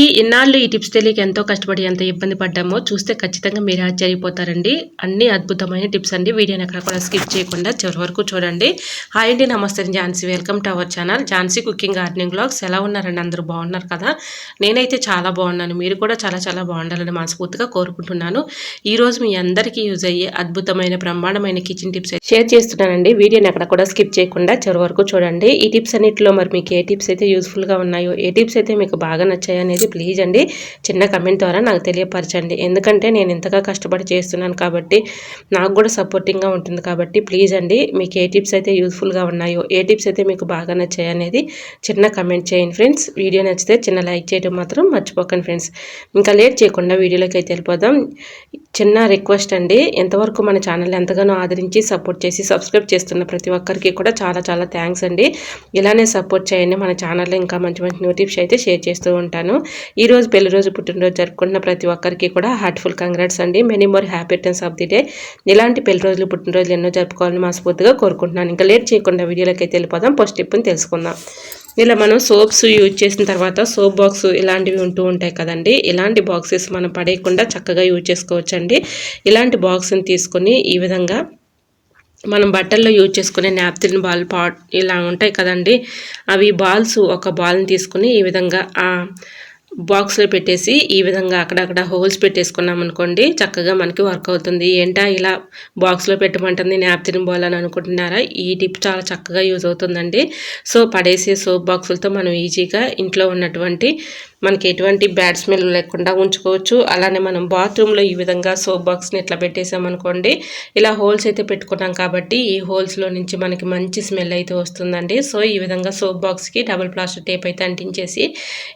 ఈ ఇన్నాళ్ళు ఈ టిప్స్ తెలియక ఎంతో కష్టపడి ఎంత ఇబ్బంది పడ్డామో చూస్తే ఖచ్చితంగా మీరు ఆశ్చర్యపోతారండి. అన్ని అద్భుతమైన టిప్స్ అండి. వీడియోని ఎక్కడ కూడా స్కిప్ చేయకుండా చివరి వరకు చూడండి. హాయ్ అండి నమస్తే Jhansi welcome to our channel. Jhansi cooking gardening blogs ఎలా ఉన్నారండి? అందరూ బాగున్నారు కదా? నేనైతే చాలా బాగున్నాను. మీరు కూడా చాలా చాలా బాగుండాలని మనస్ఫూర్తిగా కోరుకుంటున్నాను. ఈరోజు మీ అందరికీ యూజ్ అయ్యే అద్భుతమైన బ్రహ్మాండమైన కిచెన్ టిప్స్ షేర్ చేస్తున్నానండి. వీడియోని ఎక్కడ కూడా స్కిప్ చేయకుండా చివరి వరకు చూడండి. ఈ టిప్స్ అన్నింటిలో మరి మీకు ఏ టిప్స్ అయితే యూస్ఫుల్గా ఉన్నాయో ఏ టిప్స్ అయితే మీకు బాగా నచ్చాయనేది గురించి ప్లీజ్ అండి చిన్న కమెంట్ ద్వారా నాకు తెలియపరచండి. ఎందుకంటే నేను ఇంతగా కష్టపడి చేస్తున్నాను కాబట్టి నాకు కూడా సపోర్టింగ్గా ఉంటుంది కాబట్టి ప్లీజ్ అండి మీకు ఏ టిప్స్ అయితే యూస్ఫుల్గా ఉన్నాయో ఏ టిప్స్ అయితే మీకు బాగా నచ్చాయి అనేది చిన్న కమెంట్ చేయండి ఫ్రెండ్స్ వీడియో నచ్చితే చిన్న లైక్ చేయడం మాత్రం మర్చిపోకండి ఫ్రెండ్స్ ఇంకా లేట్ చేయకుండా వీడియోలోకి అయితే వెళ్ళిపోదాం. చిన్న రిక్వెస్ట్ అండి ఎంతవరకు మన ఛానల్ ఎంతగానో ఆదరించి సపోర్ట్ చేసి సబ్స్క్రైబ్ చేస్తున్న ప్రతి ఒక్కరికి కూడా చాలా చాలా థ్యాంక్స్ అండి. ఇలానే సపోర్ట్ చేయండి మన ఛానల్లో ఇంకా మంచి మంచి నోటిఫిక్స్ అయితే షేర్ చేస్తూ ఉంటాను. ఈరోజు పెళ్ళి రోజు పుట్టినరోజు జరుపుకున్న ప్రతి ఒక్కరికి కూడా హార్ట్ఫుల్ కంగ్రాట్స్ అండి. Many more happy of the day ఇలాంటి పెళ్ళి రోజులు పుట్టినరోజులు ఎన్నో జరుపుకోవాలని మనస్ఫూర్తిగా కోరుకుంటున్నాను. ఇంకా లేట్ చేయకుండా వీడియోలోకి అయితే వెళ్ళిపోదాం. ఫస్ట్ టిప్ని తెలుసుకుందాం. ఇలా మనం సోప్స్ యూజ్ చేసిన తర్వాత సోప్ బాక్స్ ఇలాంటివి ఉంటూ ఉంటాయి కదండి. ఇలాంటి బాక్సెస్ మనం పడేయకుండా చక్కగా యూజ్ చేసుకోవచ్చండి. ఇలాంటి బాక్స్ని తీసుకొని ఈ విధంగా మనం బట్టల్లో యూజ్ చేసుకునే నాప్తిన్ బాల్ పాట్ ఇలా ఉంటాయి కదండి. అవి బాల్స్ ఒక బాల్ని తీసుకుని ఈ విధంగా బాక్స్లో పెట్టేసి ఈ విధంగా అక్కడక్కడ హోల్స్ పెట్టేసుకున్నాం అనుకోండి చక్కగా మనకి వర్క్ అవుతుంది. ఏంటా ఇలా బాక్స్లో పెట్టమంటుంది నాప్తిన్ బాల్ అని అనుకుంటున్నారా? ఈ టిప్ చాలా చక్కగా యూజ్ అవుతుందండి. సో పడేసే సోప్ బాక్సులతో మనం ఈజీగా ఇంట్లో ఉన్నటువంటి మనకి ఎటువంటి బ్యాడ్ స్మెల్ లేకుండా ఉంచుకోవచ్చు. అలానే మనం బాత్రూంలో ఈ విధంగా సోప్ బాక్స్ని ఇట్లా పెట్టేసామనుకోండి ఇలా హోల్స్ అయితే పెట్టుకున్నాం కాబట్టి ఈ హోల్స్లో నుంచి మనకి మంచి స్మెల్ అయితే వస్తుందండి. సో ఈ విధంగా సోప్ బాక్స్కి డబుల్ ప్లాస్టర్ టేప్ అయితే అంటించేసి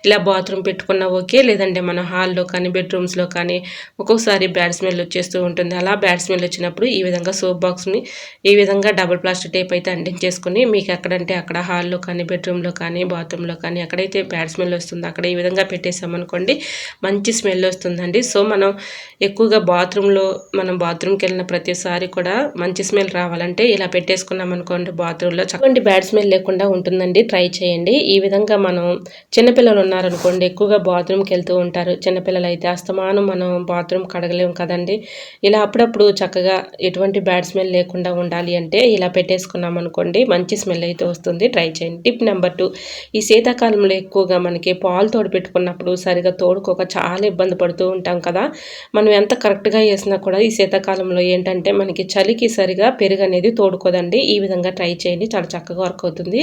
ఇలా బాత్రూమ్ పెట్టుకున్నా ఓకే. లేదంటే మన హాల్లో కానీ బెడ్రూమ్స్లో కానీ ఒక్కొక్కసారి బ్యాడ్ స్మెల్ వచ్చేస్తూ ఉంటుంది. అలా బ్యాడ్ స్మెల్ వచ్చినప్పుడు ఈ విధంగా సోప్ బాక్స్ని ఈ విధంగా డబుల్ ప్లాస్టర్ టేప్ అయితే అంటించేసుకుని మీకు ఎక్కడంటే అక్కడ హాల్లో కానీ బెడ్రూమ్లో కానీ బాత్రూంలో కానీ ఎక్కడైతే బ్యాడ్ స్మెల్ వస్తుందో అక్కడ ఈ విధంగా విధంగా పెట్టేసామనుకోండి మంచి స్మెల్ వస్తుందండి. సో మనం ఎక్కువగా బాత్రూంలో మనం బాత్రూమ్కి వెళ్ళిన ప్రతిసారి కూడా మంచి స్మెల్ రావాలంటే ఇలా పెట్టేసుకున్నాం అనుకోండి బాత్రూంలో చక్కటి బ్యాడ్ స్మెల్ లేకుండా ఉంటుందండి. ట్రై చేయండి. ఈ విధంగా మనం చిన్నపిల్లలు ఉన్నారనుకోండి ఎక్కువగా బాత్రూమ్కి వెళ్తూ ఉంటారు. చిన్నపిల్లలు అయితే అస్తమానం మనం బాత్రూమ్ కడగలేము కదండి. ఇలా అప్పుడప్పుడు చక్కగా ఎటువంటి బ్యాడ్ స్మెల్ లేకుండా ఉండాలి అంటే ఇలా పెట్టేసుకున్నాం అనుకోండి మంచి స్మెల్ అయితే వస్తుంది. ట్రై చేయండి. టిప్ నెంబర్ టూ ఈ శీతాకాలంలో ఎక్కువగా మనకి పాలు తోడు పెట్టుకున్నప్పుడు సరిగా తోడుకోక చాలా ఇబ్బంది పడుతూ ఉంటాం కదా. మనం ఎంత కరెక్ట్గా వేసినా కూడా ఈ శీతాకాలంలో ఏంటంటే మనకి చలికి సరిగా పెరుగు అనేది తోడుకోదండి. ఈ విధంగా ట్రై చేయండి. చాలా చక్కగా వర్క్ అవుతుంది.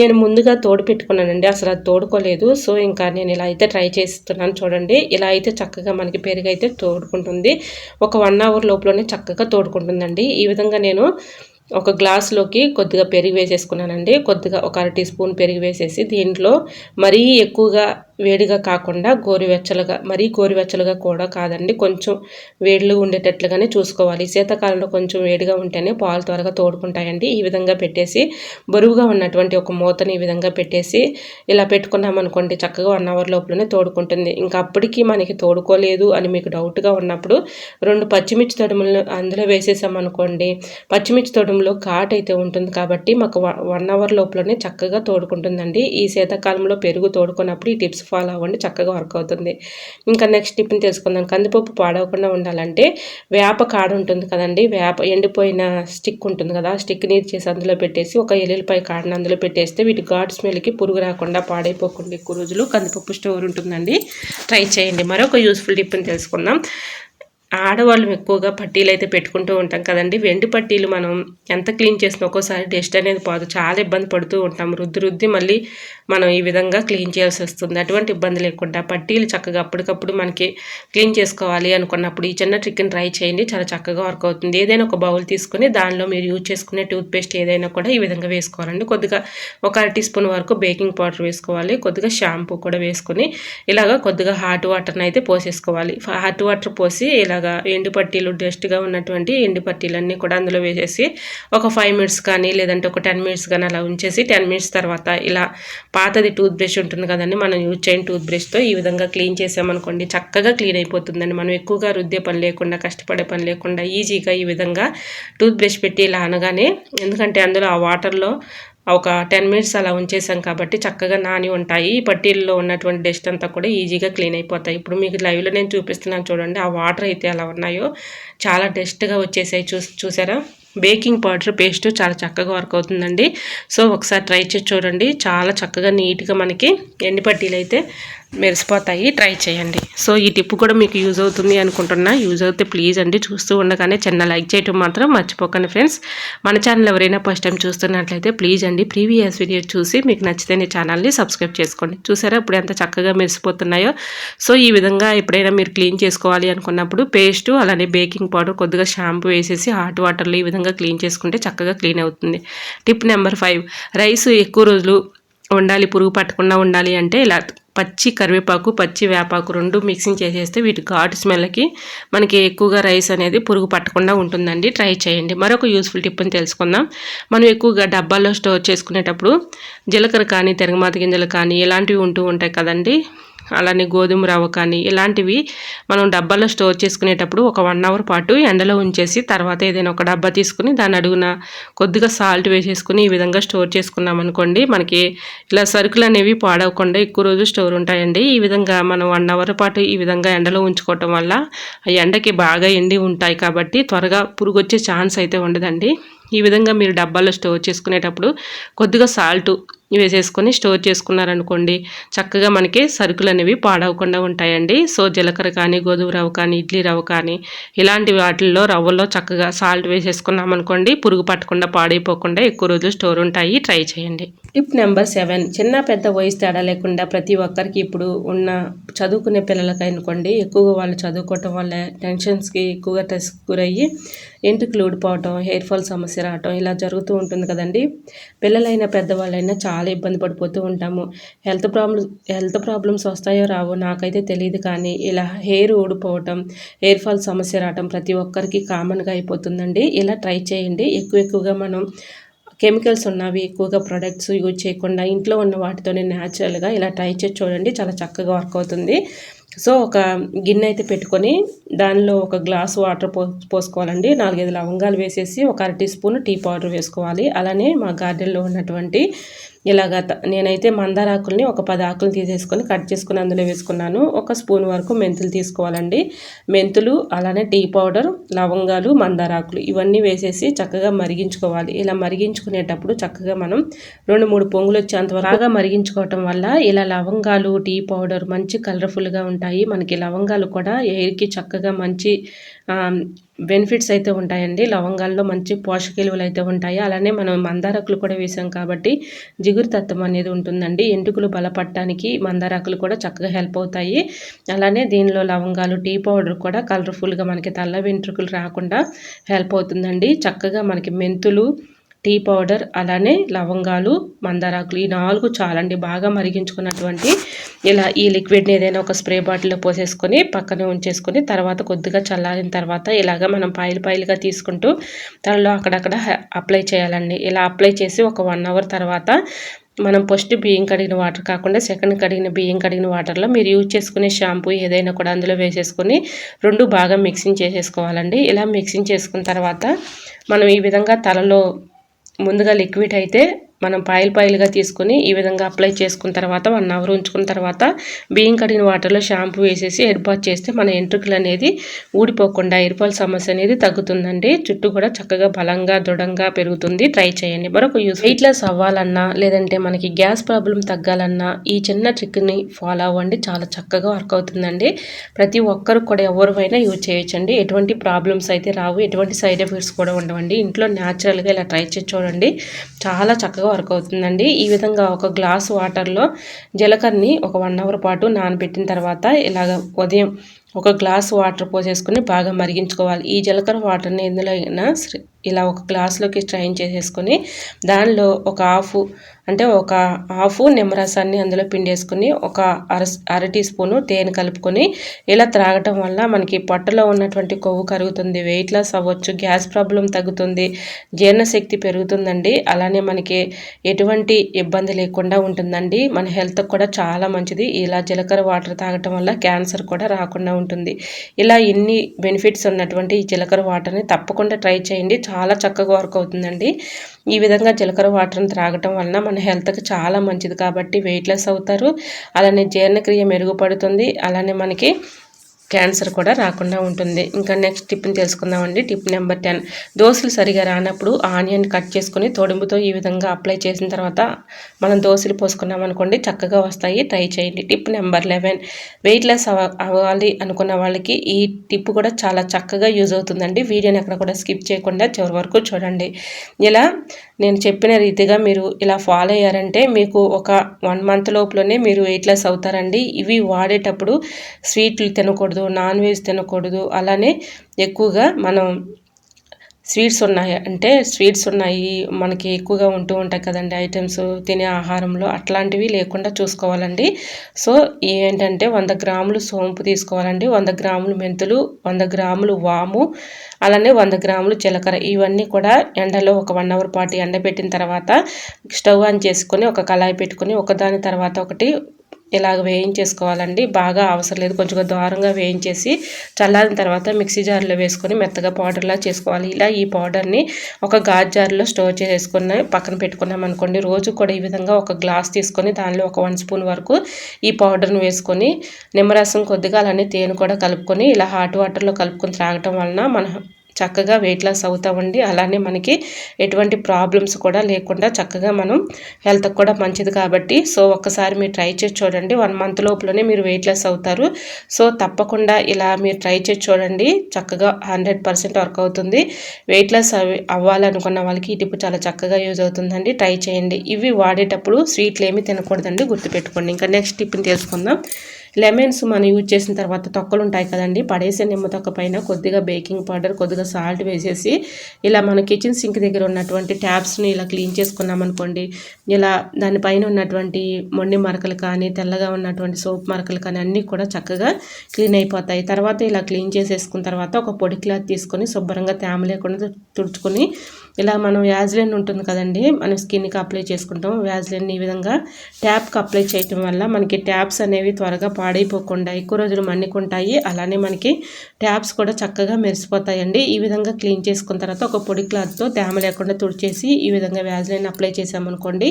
నేను ముందుగా తోడు పెట్టుకున్నానండి. అసలు అది తోడుకోలేదు. సో ఇంకా నేను ఇలా అయితే ట్రై చేస్తున్నాను చూడండి. ఇలా అయితే చక్కగా మనకి పెరుగు అయితే తోడుకుంటుంది. ఒక వన్ అవర్ లోపలనే చక్కగా తోడుకుంటుందండి. ఈ విధంగా నేను ఒక గ్లాస్లోకి కొద్దిగా పెరుగు వేసేసుకున్నానండి. కొద్దిగా ఒక అర టీ స్పూన్ పెరుగు వేసేసి దీంట్లో మరీ ఎక్కువగా వేడిగా కాకుండా గోరువెచ్చలుగా మరీ గోరువెచ్చలుగా కూడా కాదండి. కొంచెం వేడిలు ఉండేటట్లుగానే చూసుకోవాలి. శీతాకాలంలో కొంచెం వేడిగా ఉంటేనే పాలు త్వరగా తోడుకుంటాయండి. ఈ విధంగా పెట్టేసి బరువుగా ఉన్నటువంటి ఒక మూతని ఈ విధంగా పెట్టేసి ఇలా పెట్టుకున్నామనుకోండి చక్కగా వన్ అవర్ లోపలనే తోడుకుంటుంది. ఇంకా అప్పటికి మనకి తోడుకోలేదు అని మీకు డౌట్గా ఉన్నప్పుడు రెండు పచ్చిమిర్చి తొడుములను అందులో వేసేసామనుకోండి పచ్చిమిర్చి తొడుములో ఘాట్ అయితే ఉంటుంది కాబట్టి మాకు వన్ అవర్ లోపలనే చక్కగా తోడుకుంటుందండి. ఈ శీతాకాలంలో పెరుగు తోడుకున్నప్పుడు ఈ టిప్స్ ఫాలో అవ్వండి చక్కగా వర్క్ అవుతుంది. ఇంకా నెక్స్ట్ టిప్ని తెలుసుకుందాం. కందిపప్పు పాడవకుండా ఉండాలంటే వేప కాడ ఉంటుంది కదండి. వేప ఎండిపోయిన స్టిక్ ఉంటుంది కదా స్టిక్ నీరు చేసి అందులో పెట్టేసి ఒక ఎల్లుల్లిపాయ కాడని అందులో పెట్టేస్తే వీటి ఘాట్ స్మెల్కి పురుగు రాకుండా పాడైపోకుండా ఎక్కువ రోజులు కందిపప్పు స్టోర్ ఉంటుందండి. ట్రై చేయండి. మరొక యూస్ఫుల్ టిప్ని తెలుసుకుందాం. ఆడవాళ్ళు ఎక్కువగా పట్టీలు అయితే పెట్టుకుంటూ ఉంటాం కదండి. వెండి పట్టీలు మనం ఎంత క్లీన్ చేసినా ఒక్కోసారి డస్ట్ అనేది పోదు. చాలా ఇబ్బంది పడుతూ ఉంటాం. రుద్ది రుద్ది మళ్ళీ మనం ఈ విధంగా క్లీన్ చేయాల్సి వస్తుంది. అటువంటి ఇబ్బంది లేకుండా పట్టీలు చక్కగా అప్పటికప్పుడు మనకి క్లీన్ చేసుకోవాలి అనుకున్నప్పుడు ఈ చిన్న ట్రిక్ని ట్రై చేయండి. చాలా చక్కగా వర్క్ అవుతుంది. ఏదైనా ఒక బౌల్ తీసుకుని దానిలో మీరు యూజ్ చేసుకునే టూత్పేస్ట్ ఏదైనా కూడా ఈ విధంగా వేసుకోవాలండి. కొద్దిగా ఒక అర టీ స్పూన్ వరకు బేకింగ్ పౌడర్ వేసుకోవాలి. కొద్దిగా షాంపూ కూడా వేసుకొని ఇలాగ కొద్దిగా హాట్ వాటర్ని అయితే పోసేసుకోవాలి. హాట్ వాటర్ పోసి ఇలా ఇలాగా ఎండు పట్టీలు డస్ట్గా ఉన్నటువంటి ఎండు పట్టీలన్నీ కూడా అందులో వేసేసి ఒక ఫైవ్ మినిట్స్ కానీ లేదంటే ఒక టెన్ మినిట్స్ కానీ అలా ఉంచేసి టెన్ మినిట్స్ తర్వాత ఇలా పాతది టూత్ బ్రష్ ఉంటుంది కదండి మనం యూజ్ చేయని టూత్ బ్రష్తో ఈ విధంగా క్లీన్ చేసామనుకోండి చక్కగా క్లీన్ అయిపోతుందండి. మనం ఎక్కువగా రుద్దే పని లేకుండా కష్టపడే పని లేకుండా ఈజీగా ఈ విధంగా టూత్ బ్రష్ పెట్టి ఇలా అనగానే ఎందుకంటే అందులో ఆ వాటర్లో ఒక టెన్ మినిట్స్ అలా ఉంచేసాం కాబట్టి చక్కగా నాని ఉంటాయి. ఈ పట్టీల్లో ఉన్నటువంటి డస్ట్ అంతా కూడా ఈజీగా క్లీన్ అయిపోతాయి. ఇప్పుడు మీకు లైవ్లో నేను చూపిస్తున్నాను చూడండి ఆ వాటర్ అయితే ఎలా ఉన్నాయో. చాలా డస్ట్గా వచ్చేసాయి చూ చూసారా? బేకింగ్ పౌడర్ పేస్ట్ చాలా చక్కగా వర్క్ అవుతుందండి. సో ఒకసారి ట్రై చేసి చూడండి. చాలా చక్కగా నీట్గా మనకి ఎండి పట్టీలు అయితే మెరిసిపోతాయి. ట్రై చేయండి. సో ఈ టిప్ కూడా మీకు యూజ్ అవుతుంది అనుకుంటున్నా. యూజ్ అవుతే ప్లీజ్ అండి. చూస్తూ ఉండగానే చిన్న లైక్ చేయటం మాత్రం మర్చిపోకండి ఫ్రెండ్స్ మన ఛానల్ ఎవరైనా ఫస్ట్ టైం చూస్తున్నట్లయితే ప్లీజ్ అండి. ప్రీవియస్ వీడియో చూసి మీకు నచ్చితే ఛానల్ని సబ్స్క్రైబ్ చేసుకోండి. చూసారా? ఇప్పుడు ఎంత చక్కగా మెరిసిపోతున్నాయో. సో ఈ విధంగా ఎప్పుడైనా మీరు క్లీన్ చేసుకోవాలి అనుకున్నప్పుడు పేస్ట్ అలానే బేకింగ్ పౌడర్ కొద్దిగా షాంపూ వేసేసి హాట్ వాటర్లో ఈ విధంగా క్లీన్ చేసుకుంటే చక్కగా క్లీన్ అవుతుంది. టిప్ నెంబర్ ఫైవ్ రైస్ ఎక్కువ రోజులు ఉండాలి పురుగు పట్టకుండా ఉండాలి అంటే ఇలా పచ్చి కరివేపాకు పచ్చి వేపాకు రెండు మిక్సింగ్ చేసేస్తే వీటి ఘాటు స్మెల్కి మనకి ఎక్కువగా రైస్ అనేది పురుగు పట్టకుండా ఉంటుందండి. ట్రై చేయండి. మరొక యూస్ఫుల్ టిప్ అని తెలుసుకుందాం. మనం ఎక్కువగా డబ్బాల్లో స్టోర్ చేసుకునేటప్పుడు జీలకర్ర కానీ తెరగమాత గింజలు కానీ ఇలాంటివి ఉంటూ ఉంటాయి కదండి. అలానే గోధుమ రవ్వ కానీ ఇలాంటివి మనం డబ్బాలో స్టోర్ చేసుకునేటప్పుడు ఒక వన్ అవర్ పాటు ఎండలో ఉంచేసి తర్వాత ఏదైనా ఒక డబ్బా తీసుకుని దాని అడుగున కొద్దిగా సాల్ట్ వేసేసుకుని ఈ విధంగా స్టోర్ చేసుకున్నాం అనుకోండి మనకి ఇలా సరుకులు అనేవి పాడవకుండా ఎక్కువ రోజు స్టోర్ ఉంటాయండి. ఈ విధంగా మనం వన్ అవర్ పాటు ఈ విధంగా ఎండలో ఉంచుకోవటం వల్ల ఆ ఎండకి బాగా ఎండి ఉంటాయి కాబట్టి త్వరగా పురుగు వచ్చే ఛాన్స్ అయితే ఉండదండి. ఈ విధంగా మీరు డబ్బాలో స్టోర్ చేసుకునేటప్పుడు కొద్దిగా సాల్ట్ వేసేసుకొని స్టోర్ చేసుకున్నారనుకోండి చక్కగా మనకి సరుకులు అనేవి పాడవకుండా ఉంటాయండి. సో జీలకర్ర కానీ గోధుమ రవ్వ కానీ ఇడ్లీ రవ్వ కానీ ఇలాంటి వాటిల్లో రవ్వలో చక్కగా సాల్ట్ వేసేసుకున్నాం అనుకోండి పురుగు పట్టకుండా పాడైపోకుండా ఎక్కువ రోజులు స్టోర్ ఉంటాయి. ట్రై చేయండి. Tip number seven. చిన్న పెద్ద వయసు తేడా లేకుండా ప్రతి ఒక్కరికి ఇప్పుడు ఉన్న చదువుకునే పిల్లలకి అనుకోండి ఎక్కువగా వాళ్ళు చదువుకోవటం వల్ల టెన్షన్స్కి ఎక్కువగా టెస్ట్ గురయ్యి ఎంటుకలు ఊడిపోవటం హెయిర్ ఫాల్ సమస్య రావటం ఇలా జరుగుతూ ఉంటుంది కదండి. పిల్లలైనా పెద్దవాళ్ళైనా చాలా ఇబ్బంది పడిపోతూ ఉంటాము. హెల్త్ ప్రాబ్లమ్స్ హెల్త్ ప్రాబ్లమ్స్ వస్తాయో రావో నాకైతే తెలియదు కానీ ఇలా హెయిర్ ఊడిపోవటం హెయిర్ ఫాల్ సమస్య రావటం ప్రతి ఒక్కరికి కామన్గా అయిపోతుందండి. ఇలా ట్రై చేయండి. ఎక్కువ ఎక్కువగా మనం కెమికల్స్ ఉన్నవి ఎక్కువగా ప్రొడక్ట్స్ యూజ్ చేయకుండా ఇంట్లో ఉన్న వాటితోనే న్యాచురల్గా ఇలా ట్రై చేసి చూడండి. చాలా చక్కగా వర్క్ అవుతుంది. సో ఒక గిన్నె అయితే పెట్టుకొని దానిలో ఒక గ్లాస్ వాటర్ పో పోసుకోవాలండి. నాలుగైదు లవంగాలు వేసేసి ఒక అర టీ స్పూన్ టీ పౌడర్ వేసుకోవాలి. అలానే మా గార్డెన్లో ఉన్నటువంటి ఇలాగ నేనైతే మందార ఆకుల్ని ఒక పది ఆకులు తీసేసుకొని కట్ చేసుకుని అందులో వేసుకున్నాను. ఒక స్పూన్ వరకు మెంతులు తీసుకోవాలండి. మెంతులు అలానే టీ పౌడర్ లవంగాలు మందార ఆకులు ఇవన్నీ వేసేసి చక్కగా మరిగించుకోవాలి. ఇలా మరిగించుకునేటప్పుడు చక్కగా మనం రెండు మూడు పొంగులు వచ్చేంత బాగా మరిగించుకోవటం వల్ల ఇలా లవంగాలు టీ పౌడర్ మంచి కలర్ఫుల్గా ఉంటాయి. మనకి లవంగాలు కూడా ఎయిర్కి చక్కగా మంచి బెనిఫిట్స్ అయితే ఉంటాయండి. లవంగాల్లో మంచి పోషక విలువలు అయితే ఉంటాయి. అలానే మనం మందారకులు కూడా వేసాం కాబట్టి జిగురు తత్వం అనేది ఉంటుందండి. ఎంటుకలు బలపడటానికి మందారాకులు కూడా చక్కగా హెల్ప్ అవుతాయి. అలానే దీనిలో లవంగాలు టీ పౌడర్ కూడా కలర్ఫుల్గా మనకి తెల్ల వెంట్రుకలు రాకుండా హెల్ప్ అవుతుందండి. చక్కగా మనకి మెంతులు టీ పౌడర్ అలానే లవంగాలు మందారాకులు ఈ నాలుగు చాలండి. బాగా మరిగించుకున్నటువంటి ఇలా ఈ లిక్విడ్ని ఏదైనా ఒక స్ప్రే బాటిల్లో పోసేసుకొని పక్కన ఉంచేసుకొని తర్వాత కొద్దిగా చల్లారిన తర్వాత ఇలాగ మనం పాయిలు పాయిలుగా తీసుకుంటూ తనలో అక్కడక్కడ అప్లై చేయాలండి. ఇలా అప్లై చేసి ఒక వన్ అవర్ తర్వాత మనం ఫస్ట్ బియ్యం కడిగిన వాటర్ కాకుండా సెకండ్ కడిగిన బియ్యం కడిగిన వాటర్లో మీరు యూజ్ చేసుకునే షాంపూ ఏదైనా కూడా అందులో వేసేసుకొని రెండు బాగా మిక్సింగ్ చేసేసుకోవాలండి. ఇలా మిక్సింగ్ చేసుకున్న తర్వాత మనం ఈ విధంగా తలలో ముందుగా లిక్విడ్ అయితే మనం పాయిల్ పాయిల్గా తీసుకుని ఈ విధంగా అప్లై చేసుకున్న తర్వాత వన్ అవర్ ఉంచుకున్న తర్వాత బియ్యం కడిగిన వాటర్లో షాంపూ వేసేసి హెడ్ బాత్ చేస్తే మన ఎంట్రుకలు అనేది ఊడిపోకుండా ఎయిర్పాల్ సమస్య అనేది తగ్గుతుందండి. చుట్టూ కూడా చక్కగా బలంగా దృఢంగా పెరుగుతుంది. ట్రై చేయండి. మరొక యూస్ వెయిట్ లాస్ అవ్వాలన్నా లేదంటే మనకి గ్యాస్ ప్రాబ్లం తగ్గాలన్నా ఈ చిన్న ట్రిక్ని ఫాలో అవ్వండి. చాలా చక్కగా వర్క్ అవుతుందండి. ప్రతి ఒక్కరు కూడా ఎవరివైనా యూజ్ చేయొచ్చండి. ఎటువంటి ప్రాబ్లమ్స్ అయితే రావు. ఎటువంటి సైడ్ ఎఫెక్ట్స్ కూడా ఉండవండి. ఇంట్లో న్యాచురల్గా ఇలా ట్రై చేసి చూడండి. చాలా చక్కగా వర్క్ అవుతుందండి. ఈ విధంగా ఒక గ్లాస్ వాటర్లో జీలకర్రని ఒక వన్ అవర్ పాటు నానబెట్టిన తర్వాత ఇలాగ ఉదయం ఒక గ్లాస్ వాటర్ పోసేసుకుని బాగా మరిగించుకోవాలి. ఈ జీలకర్ర వాటర్ని ఎందులో అయినా ఇలా ఒక గ్లాస్లోకి స్ట్రైన్ చేసేసుకొని దానిలో ఒక హాఫ్ అంటే ఒక హాఫ్ నిమ్మరసాన్ని అందులో పిండేసుకుని ఒక అర అర టీ స్పూను తేనె కలుపుకొని ఇలా త్రాగటం వల్ల మనకి పొట్టలో ఉన్నటువంటి కొవ్వు కరుగుతుంది వెయిట్ లాస్ అవ్వచ్చు గ్యాస్ ప్రాబ్లం తగ్గుతుంది జీర్ణశక్తి పెరుగుతుందండి. అలానే మనకి ఎటువంటి ఇబ్బంది లేకుండా ఉంటుందండి. మన హెల్త్ కూడా చాలా మంచిది. ఇలా జీలకర్ర వాటర్ తాగటం వల్ల క్యాన్సర్ కూడా రాకుండా ఉంటుంది. ఇలా ఇన్ని బెనిఫిట్స్ ఉన్నటువంటి ఈ జీలకర్ర వాటర్ని తప్పకుండా ట్రై చేయండి. చాలా చక్కగా వర్క్ అవుతుందండి. ఈ విధంగా జీలకర్ర వాటర్ని త్రాగటం వలన మన హెల్త్కి చాలా మంచిది కాబట్టి వెయిట్ లెస్ అవుతారు. అలానే జీర్ణక్రియ మెరుగుపడుతుంది. అలానే మనకి క్యాన్సర్ కూడా రాకుండా ఉంటుంది. ఇంకా నెక్స్ట్ టిప్ని తెలుసుకుందామండి. Tip number ten. దోశలు సరిగా రానప్పుడు ఆనియన్ కట్ చేసుకుని తొడుముతో ఈ విధంగా అప్లై చేసిన తర్వాత మనం దోశలు పోసుకున్నాం అనుకోండి చక్కగా వస్తాయి. ట్రై చేయండి. Tip number eleven. Weight less అవ్వాలి అనుకున్న వాళ్ళకి ఈ టిప్ కూడా చాలా చక్కగా యూజ్ అవుతుందండి. వీడియోని అక్కడ కూడా స్కిప్ చేయకుండా చివరి వరకు చూడండి. ఇలా నేను చెప్పిన రీతిగా మీరు ఇలా ఫాలో అయ్యారంటే మీకు ఒక వన్ మంత్ లోపలనే మీరు వెయిట్ లెస్ అవుతారండి. ఇవి వాడేటప్పుడు స్వీట్లు తినకూడదు నాన్ వెజ్ తినకూడదు. అలానే ఎక్కువగా మనం స్వీట్స్ ఉన్నాయి. అంటే స్వీట్స్ ఉన్నాయి. మనకి ఎక్కువగా ఉంటూ ఉంటాయి కదండి ఐటమ్స్ తినే ఆహారంలో. అట్లాంటివి లేకుండా చూసుకోవాలండి. సో ఏంటంటే వంద గ్రాములు సోంపు తీసుకోవాలండి. వంద గ్రాములు మెంతులు వంద గ్రాములు వాము అలానే వంద గ్రాములు జీలకర్ర. ఇవన్నీ కూడా ఎండలో ఒక వన్ అవర్ పాటు ఎండబెట్టిన తర్వాత స్టవ్ ఆన్ చేసుకొని ఒక కళాయి పెట్టుకొని ఒకదాని తర్వాత ఒకటి ఇలాగ వేయించేసుకోవాలండి? బాగా అవసరం లేదు. కొంచెం దారంగా వేయించేసి చల్లారిన తర్వాత మిక్సీ జార్లో వేసుకొని మెత్తగా పౌడర్లా చేసుకోవాలి. ఇలా ఈ పౌడర్ని ఒక గాజు జార్లో స్టోర్ చేసుకున్న పక్కన పెట్టుకున్నాం అనుకోండి రోజు కూడా ఈ విధంగా ఒక గ్లాస్ తీసుకొని దానిలో ఒక వన్ స్పూన్ వరకు ఈ పౌడర్ని వేసుకొని నిమ్మరసం కొద్దిగా అలానే తేనె కూడా కలుపుకొని ఇలా హాట్ వాటర్లో కలుపుకొని త్రాగటం వలన మన చక్కగా వెయిట్ లాస్ అవుతామండి. అలానే మనకి ఎటువంటి ప్రాబ్లమ్స్ కూడా లేకుండా చక్కగా మనం హెల్త్కి కూడా మంచిది కాబట్టి సో ఒక్కసారి మీరు ట్రై చేసి చూడండి. వన్ మంత్ లోపలనే మీరు వెయిట్ లాస్ అవుతారు. సో తప్పకుండా ఇలా మీరు ట్రై చేసి చూడండి. చక్కగా హండ్రెడ్ పర్సెంట్ వర్క్ అవుతుంది. వెయిట్ లాస్ అవ్వాలనుకున్న వాళ్ళకి ఈ టిప్ చాలా చక్కగా యూజ్ అవుతుందండి. ట్రై చేయండి. ఇవి వాడేటప్పుడు స్వీట్లు ఏమి తినకూడదండి. గుర్తుపెట్టుకోండి. ఇంకా నెక్స్ట్ టిప్ని తెలుసుకుందాం. లెమన్స్ మనం యూజ్ చేసిన తర్వాత తొక్కలు ఉంటాయి కదండి పడేసే నిమ్మ తొక్క పైన కొద్దిగా బేకింగ్ పౌడర్ కొద్దిగా సాల్ట్ వేసేసి ఇలా మన కిచెన్ సింక్ దగ్గర ఉన్నటువంటి ట్యాప్స్ని ఇలా క్లీన్ చేసుకున్నాం అనుకోండి ఇలా దానిపైన ఉన్నటువంటి మొండి మరకలు కానీ తెల్లగా ఉన్నటువంటి సోప్ మరకలు కానీ అన్నీ కూడా చక్కగా క్లీన్ అయిపోతాయి. తర్వాత ఇలా క్లీన్ చేసేసుకున్న తర్వాత ఒక పొడి క్లాత్ తీసుకొని శుభ్రంగా తేమ లేకుండా తుడుచుకొని ఇలా మనం వ్యాజ్లైన్ ఉంటుంది కదండి మనం స్కిన్కి అప్లై చేసుకుంటాం. వ్యాజ్లైన్ ఈ విధంగా ట్యాప్కి అప్లై చేయటం వల్ల మనకి ట్యాప్స్ అనేవి త్వరగా పాడైపోకుండా ఎక్కువ రోజులు మన్నికుంటాయి అలానే మనకి ట్యాప్స్ కూడా చక్కగా మెరిసిపోతాయండి. ఈ విధంగా క్లీన్ చేసుకున్న తర్వాత ఒక పొడి క్లాత్తో తేమ లేకుండా తుడిచేసి ఈ విధంగా వ్యాజ్లైన్ అప్లై చేసామనుకోండి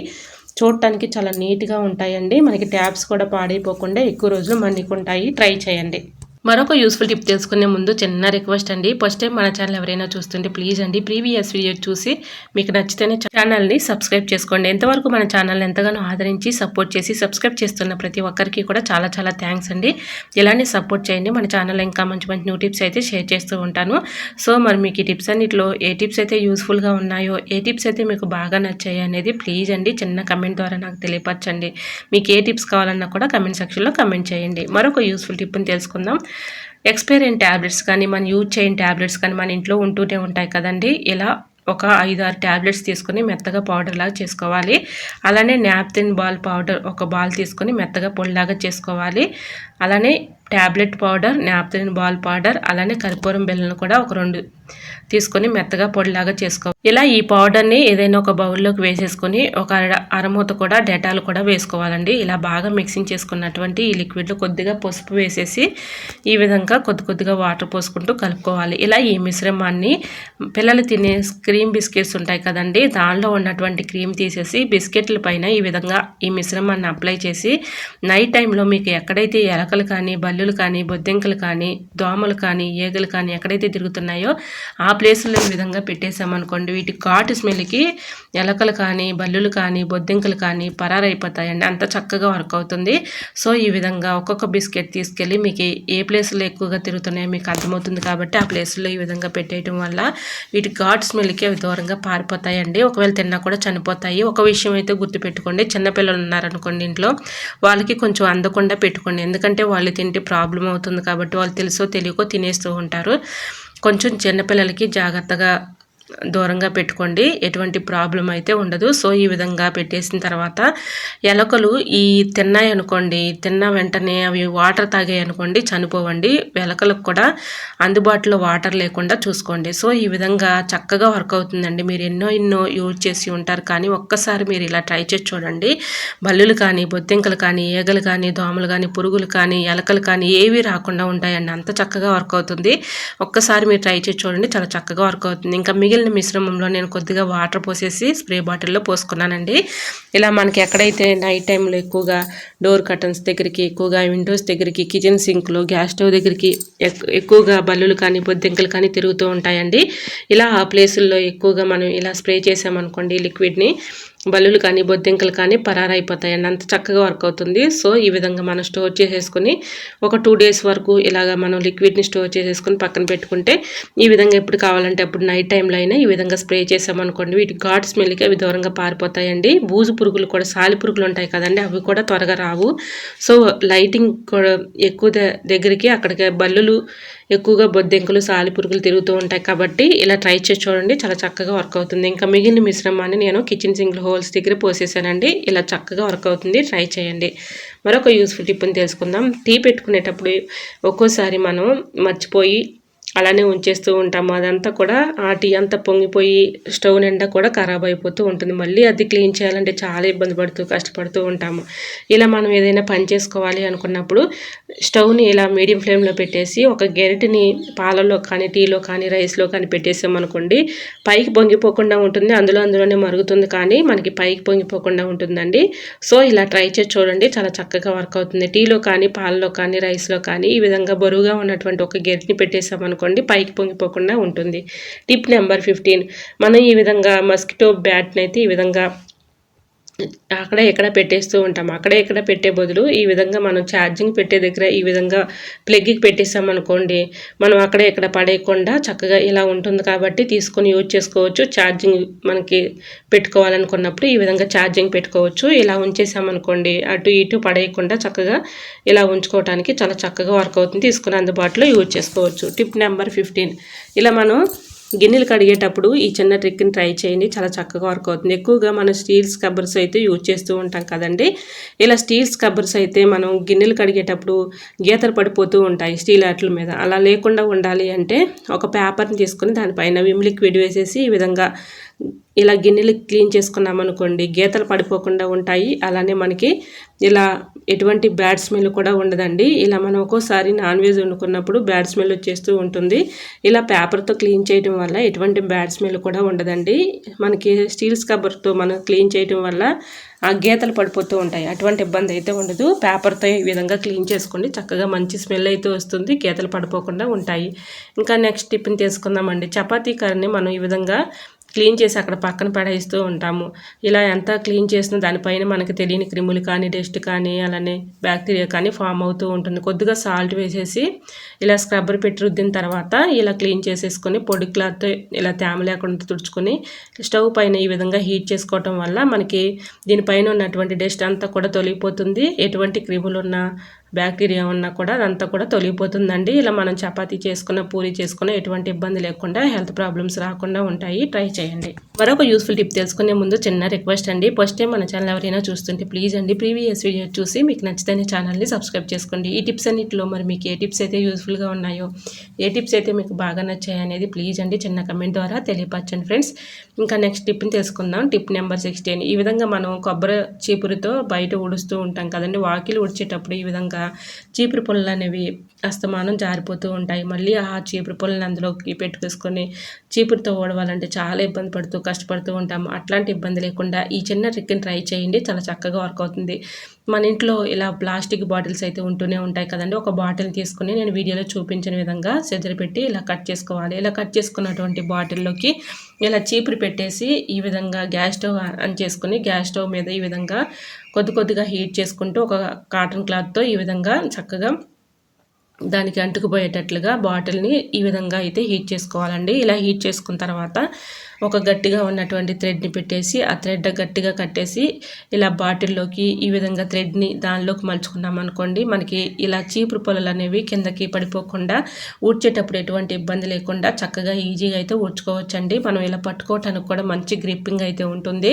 చూడటానికి చాలా నీట్గా ఉంటాయండి. మనకి ట్యాప్స్ కూడా పాడైపోకుండా ఎక్కువ రోజులు మన్నికుంటాయి ట్రై చేయండి. మరొక యూస్ఫుల్ టిప్ తెలుసుకునే ముందు చిన్న రిక్వెస్ట్ అండి. ఫస్ట్ టైం మన ఛానల్ ఎవరైనా చూస్తుంటే ప్లీజ్ అండి ప్రీవియస్ వీడియో చూసి మీకు నచ్చితేనే ఛానల్ని సబ్స్క్రైబ్ చేసుకోండి. ఎంతవరకు మన ఛానల్ ఎంతగానో ఆదరించి సపోర్ట్ చేసి సబ్స్క్రైబ్ చేస్తున్న ప్రతి ఒక్కరికి కూడా చాలా చాలా థ్యాంక్స్ అండి. ఇలానే సపోర్ట్ చేయండి. మన ఛానల్ ఇంకా మంచి మంచి న్యూ టిప్స్ అయితే షేర్ చేస్తూ ఉంటాను. సో మరి మీకు ఈ టిప్స్ అన్నింటిలో ఏ టిప్స్ అయితే యూస్ఫుల్గా ఉన్నాయో ఏ టిప్స్ అయితే మీకు బాగా నచ్చాయి అనేది ప్లీజ్ అండి చిన్న కమెంట్ ద్వారా నాకు తెలియపరచండి. మీకు ఏ టిప్స్ కావాలన్నా కూడా కమెంట్ సెక్షన్లో కమెంట్ చేయండి. మరొక యూస్ఫుల్ టిప్ని తెలుసుకుందాం. ఎక్స్పైర్ అయిన ట్యాబ్లెట్స్ కానీ మనం యూజ్ చేయని ట్యాబ్లెట్స్ కానీ మన ఇంట్లో ఉంటూనే ఉంటాయి కదండి. ఇలా ఒక ఐదు ఆరు ట్యాబ్లెట్స్ తీసుకొని మెత్తగా పౌడర్ లాగా చేసుకోవాలి. అలానే నాప్తిన్ బాల్ పౌడర్ ఒక బాల్ తీసుకొని మెత్తగా పొడిలాగా చేసుకోవాలి. అలానే tablet powder naphthalene ball powder అలానే కర్పూరం బెల్లను కూడా ఒక రెండు తీసుకొని మెత్తగా పొడిలాగా చేసుకోవాలి ఇలా ఈ పౌడర్ని ఏదైనా ఒక బౌల్లోకి వేసేసుకొని ఒక అరమూత కూడా డెటాల్ కూడా వేసుకోవాలండి. ఇలా బాగా మిక్సింగ్ చేసుకున్నటువంటి ఈ లిక్విడ్లో కొద్దిగా పసుపు వేసేసి ఈ విధంగా కొద్ది కొద్దిగా వాటర్ పోసుకుంటూ కలుపుకోవాలి. ఇలా ఈ మిశ్రమాన్ని పిల్లలు తినే క్రీమ్ బిస్కెట్స్ ఉంటాయి కదండి దానిలో ఉన్నటువంటి క్రీమ్ తీసేసి బిస్కెట్ల పైన ఈ విధంగా ఈ మిశ్రమాన్ని అప్లై చేసి నైట్ టైంలో మీకు ఎక్కడైతే ఎలకలు కానీ బలి బల్లులు కానీ బొద్దింకలు కానీ దోమలు కానీ ఏగలు కానీ ఎక్కడైతే తిరుగుతున్నాయో ఆ ప్లేసుల్లో ఈ విధంగా పెట్టేసామనుకోండి వీటి ఘాటు స్మెల్కి ఎలకలు కానీ బల్లులు కానీ బొద్దింకలు కానీ పరారైపోతాయండి. అంత చక్కగా వర్క్ అవుతుంది. సో ఈ విధంగా ఒక్కొక్క బిస్కెట్ తీసుకెళ్ళి మీకు ఏ ప్లేస్లో ఎక్కువగా తిరుగుతున్నాయో మీకు అర్థమవుతుంది కాబట్టి ఆ ప్లేస్లో ఈ విధంగా పెట్టేయటం వల్ల వీటి ఘాట్ స్మెల్కి అవి దూరంగా పారిపోతాయండి. ఒకవేళ తిన్నా కూడా చనిపోతాయి. ఒక విషయం అయితే గుర్తుపెట్టుకోండి. చిన్నపిల్లలు ఉన్నారనుకోండి ఇంట్లో వాళ్ళకి కొంచెం అందకుండా పెట్టుకోండి. ఎందుకంటే వాళ్ళు తింటే ప్రాబ్లం అవుతుంది కాబట్టి వాళ్ళు తెలుసో తెలియకో తినేస్తూ ఉంటారు. కొంచెం చిన్నపిల్లలకి జాగ్రత్తగా దూరంగా పెట్టుకోండి. ఎటువంటి ప్రాబ్లం అయితే ఉండదు. సో ఈ విధంగా పెట్టేసిన తర్వాత ఎలకలు ఈ తిన్నాయి అనుకోండి. తిన్న వెంటనే అవి వాటర్ తాగాయి అనుకోండి చనిపోవండి. ఎలకలకు కూడా అందుబాటులో వాటర్ లేకుండా చూసుకోండి. సో ఈ విధంగా చక్కగా వర్క్ అవుతుందండి. మీరు ఎన్నో ఎన్నో యూజ్ చేసి ఉంటారు. కానీ ఒక్కసారి మీరు ఇలా ట్రై చేసి చూడండి. బల్లులు కానీ బొద్దింకలు కానీ ఈగలు కానీ దోమలు కానీ పురుగులు కానీ ఎలకలు కానీ ఏవి రాకుండా ఉంటాయండి. అంత చక్కగా వర్క్ అవుతుంది. ఒక్కసారి మీరు ట్రై చేసి చూడండి. చాలా చక్కగా వర్క్ అవుతుంది. ఇంకా మిగిలిన మిశ్రమంలో నేను కొద్దిగా వాటర్ పోసేసి స్ప్రే బాటిల్లో పోసుకున్నానండి. ఇలా మనకి ఎక్కడైతే నైట్ టైంలో ఎక్కువగా డోర్ కర్టన్స్ దగ్గరికి ఎక్కువగా విండోస్ దగ్గరికి కిచెన్ సింక్లో గ్యాస్ స్టవ్ దగ్గరికి ఎక్కువగా బల్లులు కానీ బొద్దింకలు కానీ తిరుగుతూ ఉంటాయండి. ఇలా ఆ ప్లేసుల్లో ఎక్కువగా మనం ఇలా స్ప్రే చేసామనుకోండి లిక్విడ్ని బల్లులు కానీ బొద్దింకలు కానీ పరారైపోతాయండి. అంత చక్కగా వర్క్ అవుతుంది. సో ఈ విధంగా మనం స్టోర్ చేసేసుకుని ఒక టూ డేస్ వరకు ఇలాగ మనం లిక్విడ్ని స్టోర్ చేసేసుకుని పక్కన పెట్టుకుంటే ఈ విధంగా ఎప్పుడు కావాలంటే అప్పుడు నైట్ టైంలో అయినా ఈ విధంగా స్ప్రే చేసామనుకోండి వీటి ఘాట్ స్మెల్కి అవి దూరంగా పారిపోతాయండి. బూజు పురుగులు కూడా సాలి పురుగులు ఉంటాయి కదండి అవి కూడా త్వరగా రావు. సో లైటింగ్ కూడా ఎక్కువ దగ్గరికి అక్కడికి బల్లులు ఎక్కువగా బొద్దింకలు సాలిపురుగులు తిరుగుతూ ఉంటాయి కాబట్టి ఇలా ట్రై చేసి చూడండి. చాలా చక్కగా వర్క్ అవుతుంది. ఇంకా మిగిలిన మిశ్రమాన్ని నేను కిచెన్ సింగిల్ హోల్స్ దగ్గర పోసేసానండి. ఇలా చక్కగా వర్క్ అవుతుంది. ట్రై చేయండి. మరొక యూస్ఫుల్ టిప్ని తెలుసుకుందాం. టీ పెట్టుకునేటప్పుడు ఒక్కోసారి మనం మర్చిపోయి అలానే ఉంచేస్తూ ఉంటాము. అదంతా కూడా ఆ టీ అంతా పొంగిపోయి స్టవ్ నిండా కూడా ఖరాబ్ అయిపోతూ ఉంటుంది. మళ్ళీ అది క్లీన్ చేయాలంటే చాలా ఇబ్బంది పడుతూ కష్టపడుతూ ఉంటాము. ఇలా మనం ఏదైనా పని చేసుకోవాలి అనుకున్నప్పుడు స్టవ్ని ఇలా మీడియం ఫ్లేమ్లో పెట్టేసి ఒక గెరిటిని పాలలో కానీ టీలో కానీ రైస్లో కానీ పెట్టేసామనుకోండి పైకి పొంగిపోకుండా ఉంటుంది. అందులో అందులోనే మరుగుతుంది కానీ మనకి పైకి పొంగిపోకుండా ఉంటుందండి. సో ఇలా ట్రై చేసి చూడండి. చాలా చక్కగా వర్క్ అవుతుంది. టీలో కానీ పాలలో కానీ రైస్లో కానీ ఈ విధంగా బరువుగా ఉన్నటువంటి ఒక గెరిటిని పెట్టేసామనుకోండి అనుకోండి పైకి పొంగిపోకుండా ఉంటుంది. టిప్ నెంబర్ ఫిఫ్టీన్ మనం ఈ విధంగా మస్కిటో బ్యాట్ని అయితే ఈ విధంగా అక్కడ ఎక్కడ పెట్టేస్తూ ఉంటాం. అక్కడ ఎక్కడ పెట్టే బదులు ఈ విధంగా మనం ఛార్జింగ్ పెట్టే దగ్గర ఈ విధంగా ప్లగ్కి పెట్టేస్తాం అనుకోండి మనం అక్కడ ఎక్కడ పడేయకుండా చక్కగా ఇలా ఉంటుంది కాబట్టి తీసుకొని యూజ్ చేసుకోవచ్చు. ఛార్జింగ్ మనకి పెట్టుకోవాలనుకున్నప్పుడు ఈ విధంగా ఛార్జింగ్ పెట్టుకోవచ్చు. ఇలా ఉంచేసామనుకోండి అటు ఇటు పడేయకుండా చక్కగా ఇలా ఉంచుకోవడానికి చాలా చక్కగా వర్క్ అవుతుంది. తీసుకుని అందుబాటులో యూజ్ చేసుకోవచ్చు. Tip number fifteen. ఇలా మనం గిన్నెలు కడిగేటప్పుడు ఈ చిన్న ట్రిక్ని ట్రై చేయండి. చాలా చక్కగా వర్క్ అవుతుంది. ఎక్కువగా మనం స్టీల్ స్కబ్బర్స్ అయితే యూజ్ చేస్తూ ఉంటాం కదండి. ఇలా స్టీల్ స్కబ్బర్స్ అయితే మనం గిన్నెలు కడిగేటప్పుడు గీతలు పడిపోతూ ఉంటాయి స్టీల్ ఆటల మీద. అలా లేకుండా ఉండాలి అంటే ఒక పేపర్ని తీసుకుని దానిపైన విమ్ లిక్విడ్ వేసేసి ఈ విధంగా ఇలా గిన్నెలు క్లీన్ చేసుకున్నాం అనుకోండి గీతలు పడిపోకుండా ఉంటాయి. అలానే మనకి ఇలా ఎటువంటి బ్యాడ్ స్మెల్ కూడా ఉండదండి. ఇలా మనం ఒక్కోసారి నాన్ వెజ్ వండుకున్నప్పుడు బ్యాడ్ స్మెల్ వచ్చేస్తూ ఉంటుంది. ఇలా పేపర్తో క్లీన్ చేయడం వల్ల ఎటువంటి బ్యాడ్ స్మెల్ కూడా ఉండదండి. మనకి స్టీల్ స్కబ్బర్తో మనం క్లీన్ చేయడం వల్ల ఆ గీతలు పడిపోతూ ఉంటాయి. అటువంటి ఇబ్బంది అయితే ఉండదు. పేపర్తో ఈ విధంగా క్లీన్ చేసుకోండి. చక్కగా మంచి స్మెల్ అయితే వస్తుంది. గీతలు పడిపోకుండా ఉంటాయి. ఇంకా నెక్స్ట్ టిఫిన్ తీసుకుందామండి. చపాతీ కర్రీని మనం ఈ విధంగా క్లీన్ చేసి అక్కడ పక్కన పడేస్తూ ఉంటాము. ఇలా ఎంత క్లీన్ చేసినా దానిపైన మనకి తెలియని క్రిములు కానీ డస్ట్ కానీ అలానే బ్యాక్టీరియా కానీ ఫామ్ అవుతూ ఉంటుంది. కొద్దిగా సాల్ట్ వేసేసి ఇలా స్క్రబ్బర్ పెట్టి రుద్దిన తర్వాత ఇలా క్లీన్ చేసేసుకొని పొడి క్లాత్ ఇలా తేమ లేకుండా తుడుచుకొని స్టవ్ పైన ఈ విధంగా హీట్ చేసుకోవటం వల్ల మనకి దీనిపైన ఉన్నటువంటి డస్ట్ అంతా కూడా తొలగిపోతుంది. ఎటువంటి క్రిములు ఉన్నా బ్యాక్టీరియా ఉన్నా కూడా అదంతా కూడా తొలగిపోతుందండి. ఇలా మనం చపాతీ చేసుకున్న పూరి చేసుకున్న ఎటువంటి ఇబ్బంది లేకుండా హెల్త్ ప్రాబ్లమ్స్ రాకుండా ఉంటాయి. ట్రై చేయండి. మరొక యూస్ఫుల్ టిప్ తెలుసుకునే ముందు చిన్న రిక్వెస్ట్ అండి. ఫస్ట్ టైం మన ఛానల్ ఎవరైనా చూస్తుంటే ప్లీజ్ అండి ప్రీవియస్ వీడియో చూసి మీకు నచ్చితే ఛానల్ని సబ్స్క్రైబ్ చేసుకోండి. ఈ టిప్స్ అన్నింటిలో మరి మీకు ఏ టిప్స్ అయితే యూస్ఫుల్గా ఉన్నాయో ఏ టిప్స్ అయితే మీకు బాగా నచ్చాయి అనేది ప్లీజ్ అండి చిన్న కమెంట్ ద్వారా తెలియపరచండి ఫ్రెండ్స్. ఇంకా నెక్స్ట్ టిప్ని తెలుసుకుందాం. Tip number sixteen. ఈ విధంగా మనం కొబ్బరి చీపురుతో బయట ఉడుస్తూ ఉంటాం కదండి. వాకిలు ఉడిచేటప్పుడు ఈ విధంగా చీపురు పుల్లలు అనేవి అస్తమానం జారిపోతూ ఉంటాయి. మళ్ళీ ఆ చీపురు పుల్లని అందులోకి పెట్టుకేసుకొని చీపురుతో ఓడవాలంటే చాలా ఇబ్బంది పడుతూ కష్టపడుతూ ఉంటాము అట్లాంటి ఇబ్బంది లేకుండా ఈ చిన్న ట్రిక్ని ట్రై చేయండి. చాలా చక్కగా వర్క్ అవుతుంది. మన ఇంట్లో ఇలా ప్లాస్టిక్ బాటిల్స్ అయితే ఉంటూనే ఉంటాయి కదండి. ఒక బాటిల్ తీసుకుని నేను వీడియోలో చూపించిన విధంగా సెజర్ పెట్టి ఇలా కట్ చేసుకోవాలి. ఇలా కట్ చేసుకున్నటువంటి బాటిల్లోకి ఇలా చీపురు పెట్టేసి ఈ విధంగా గ్యాస్ స్టవ్ ఆన్ చేసుకుని గ్యాస్ స్టవ్ మీద ఈ విధంగా కొద్ది కొద్దిగా హీట్ చేసుకుంటూ ఒక కాటన్ క్లాత్తో ఈ విధంగా చక్కగా దానికి అంటుకుపోయేటట్లుగా బాటిల్ని ఈ విధంగా అయితే హీట్ చేసుకోవాలండి. ఇలా హీట్ చేసుకున్న తర్వాత ఒక గట్టిగా ఉన్నటువంటి థ్రెడ్ని పెట్టేసి ఆ థ్రెడ్ గట్టిగా కట్టేసి ఇలా బాటిల్లోకి ఈ విధంగా థ్రెడ్ని దానిలోకి మలుచుకున్నాం అనుకోండి మనకి ఇలా చీపురు పొలలు అనేవి కిందకి పడిపోకుండా ఊడ్చేటప్పుడు ఎటువంటి ఇబ్బంది లేకుండా చక్కగా ఈజీగా అయితే ఊడ్చుకోవచ్చండి. మనం ఇలా పట్టుకోవటానికి కూడా మంచి గ్రిప్పింగ్ అయితే ఉంటుంది.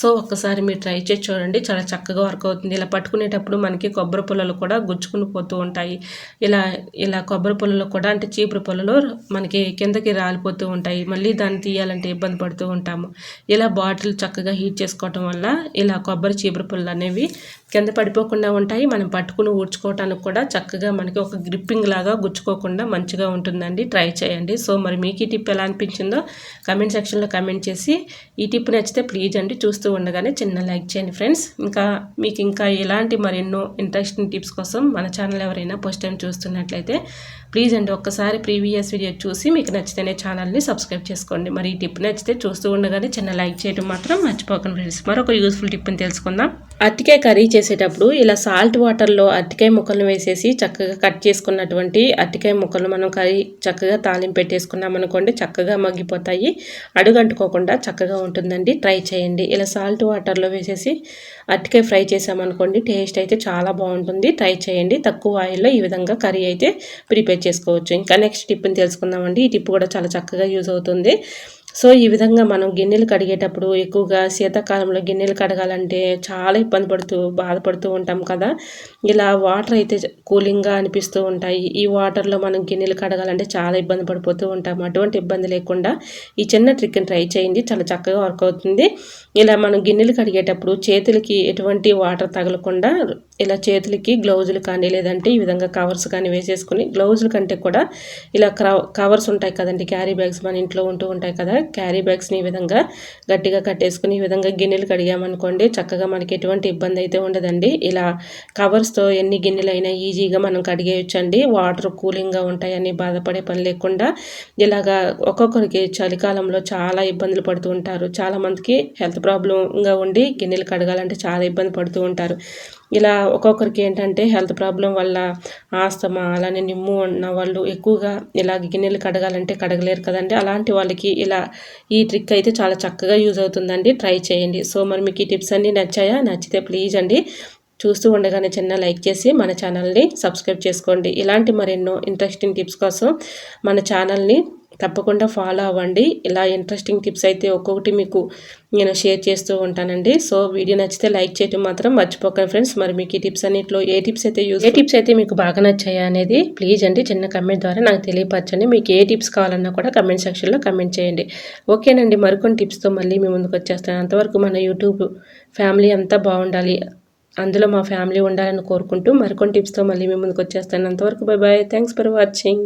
సో ఒక్కసారి మీరు ట్రై చేసి చూడండి చాలా చక్కగా వర్క్ అవుతుంది. ఇలా పట్టుకునేటప్పుడు మనకి కొబ్బరి పొలలు కూడా గుచ్చుకుని పోతూ ఉంటాయి. ఇలా ఇలా కొబ్బరి పొలలు కూడా అంటే చీపురు పొలలో మనకి కిందకి రాలిపోతూ ఉంటాయి. మళ్ళీ దాన్ని తీయాలంటే ఇబ్బంది పడుతూ ఉంటాము. ఇలా బాటిల్ చక్కగా హీట్ చేసుకోవటం వల్ల ఇలా కొబ్బరి చీపురు పుల్లలు అనేవి కింద పడిపోకుండా ఉంటాయి. మనం పట్టుకుని ఊడ్చుకోవటానికి కూడా చక్కగా మనకి ఒక గ్రిప్పింగ్ లాగా గుచ్చుకోకుండా మంచిగా ఉంటుందండి. ట్రై చేయండి. సో మరి మీకు ఈ టిప్ ఎలా అనిపించిందో కమెంట్ సెక్షన్లో కమెంట్ చేసి ఈ టిప్ నచ్చితే ప్లీజ్ అండి. చూస్తూ ఉండగానే చిన్న లైక్ చేయండి ఫ్రెండ్స్. ఇంకా మీకు ఇంకా ఇలాంటి మరెన్నో ఇంట్రెస్టింగ్ టిప్స్ కోసం మన ఛానల్ ఎవరైనా ఫస్ట్ టైం చూస్తున్నట్లయితే ప్లీజ్ అండి ఒక్కసారి ప్రీవియస్ వీడియో చూసి మీకు నచ్చితేనే ఛానల్ని సబ్స్క్రైబ్ చేసుకోండి. మరి ఈ టిప్ నచ్చితే చూస్తూ ఉండగానే చిన్న లైక్ చేయడం మాత్రం మర్చిపోకండి ఫ్రెండ్స్. మరొక యూస్ఫుల్ టిప్ని తెలుసుకుందాం. అరటికాయ కర్రీ చేసేటప్పుడు ఇలా సాల్ట్ వాటర్లో అరటికాయ ముక్కలను వేసేసి చక్కగా కట్ చేసుకున్నటువంటి అరటికాయ ముక్కలు మనం కర్రీ చక్కగా తాలింపు పెట్టేసుకున్నాం అనుకోండి చక్కగా మగ్గిపోతాయి. అడుగంటుకోకుండా చక్కగా ఉంటుందండి. ట్రై చేయండి. ఇలా సాల్ట్ వాటర్లో వేసేసి అరటికాయ ఫ్రై చేసామనుకోండి టేస్ట్ అయితే చాలా బాగుంటుంది. ట్రై చేయండి. తక్కువ ఆయిల్లో ఈ విధంగా కర్రీ అయితే ప్రిపేర్ చేసుకోవచ్చు. ఇంకా నెక్స్ట్ టిప్ని తెలుసుకుందామండి. ఈ టిప్ కూడా చాలా చక్కగా యూజ్ అవుతుంది. సో ఈ విధంగా మనం గిన్నెలు కడిగేటప్పుడు ఎక్కువగా శీతాకాలంలో గిన్నెలు కడగాలంటే చాలా ఇబ్బంది పడుతూ బాధపడుతూ ఉంటాం కదా. ఇలా వాటర్ అయితే కూలింగ్గా అనిపిస్తూ ఉంటాయి. ఈ వాటర్లో మనం గిన్నెలు కడగాలంటే చాలా ఇబ్బంది పడిపోతూ ఉంటాం. అటువంటి ఇబ్బంది లేకుండా ఈ చిన్న ట్రిక్ని ట్రై చేయండి. చాలా చక్కగా వర్క్ అవుతుంది. ఇలా మనం గిన్నెలు కడిగేటప్పుడు చేతులకి ఎటువంటి వాటర్ తగలకుండా ఇలా చేతులకి గ్లౌజులు కానీ లేదంటే ఈ విధంగా కవర్స్ కానీ వేసేసుకుని గ్లౌజుల కంటే కూడా ఇలా కవర్స్ ఉంటాయి కదండి క్యారీ బ్యాగ్స్ మన ఇంట్లో ఉంటూ ఉంటాయి కదా. క్యారీ బ్యాగ్స్ని ఈ విధంగా గట్టిగా కట్టేసుకుని ఈ విధంగా గిన్నెలు కడిగామనుకోండి చక్కగా మనకి ఎటువంటి ఇబ్బంది అయితే ఉండదండి. ఇలా కవర్స్తో ఎన్ని గిన్నెలైనా ఈజీగా మనం కడిగేయచ్చు అండి వాటర్ కూలింగ్గా ఉంటాయని బాధపడే పని లేకుండా ఇలాగా ఒక్కొక్కరికి చలికాలంలో చాలా ఇబ్బందులు పడుతూ ఉంటారు. చాలామందికి హెల్త్ ప్రాబ్లంగా ఉండి గిన్నెలు కడగాలంటే చాలా ఇబ్బంది పడుతూ ఉంటారు. ఇలా ఒక్కొక్కరికి ఏంటంటే హెల్త్ ప్రాబ్లం వల్ల ఆస్తమా అలానే నిమ్ము ఉన్న వాళ్ళు ఎక్కువగా ఇలా గిన్నెలు కడగాలంటే కడగలేరు కదండి. అలాంటి వాళ్ళకి ఇలా ఈ ట్రిక్ అయితే చాలా చక్కగా యూజ్ అవుతుందండి. ట్రై చేయండి. సో మరి మీకు ఈ టిప్స్ అన్నీ నచ్చాయా? నచ్చితే ప్లీజ్ అండి. చూస్తూ ఉండగానే చిన్న లైక్ చేసి మన ఛానల్ని సబ్స్క్రైబ్ చేసుకోండి. ఇలాంటి మరెన్నో ఇంట్రెస్టింగ్ టిప్స్ కోసం మన ఛానల్ని తప్పకుండా ఫాలో అవ్వండి. ఇలా ఇంట్రెస్టింగ్ టిప్స్ అయితే ఒక్కొక్కటి మీకు నేను షేర్ చేస్తూ ఉంటానండి. సో వీడియో నచ్చితే లైక్ చేయడం మాత్రం మర్చిపోకండి ఫ్రెండ్స్ మరి మీకు ఈ టిప్స్ అన్నింటిలో ఏ టిప్స్ అయితే యూజ్ ఏ టిప్స్ అయితే మీకు బాగా నచ్చాయా అనేది ప్లీజ్ అండి చిన్న కమెంట్ ద్వారా నాకు తెలియపరచండి. మీకు ఏ టిప్స్ కావాలన్నా కూడా కమెంట్ సెక్షన్లో కమెంట్ చేయండి. ఓకేనండి మరికొన్ని టిప్స్తో మళ్ళీ మీ ముందుకు వచ్చేస్తాను. అంతవరకు మన యూట్యూబ్ ఫ్యామిలీ అంతా బాగుండాలి. అందులో మా ఫ్యామిలీ ఉండాలని కోరుకుంటూ మరికొన్ని టిప్స్తో మళ్ళీ మీ ముందుకు వచ్చేస్తాను. అంతవరకు bye bye thanks for watching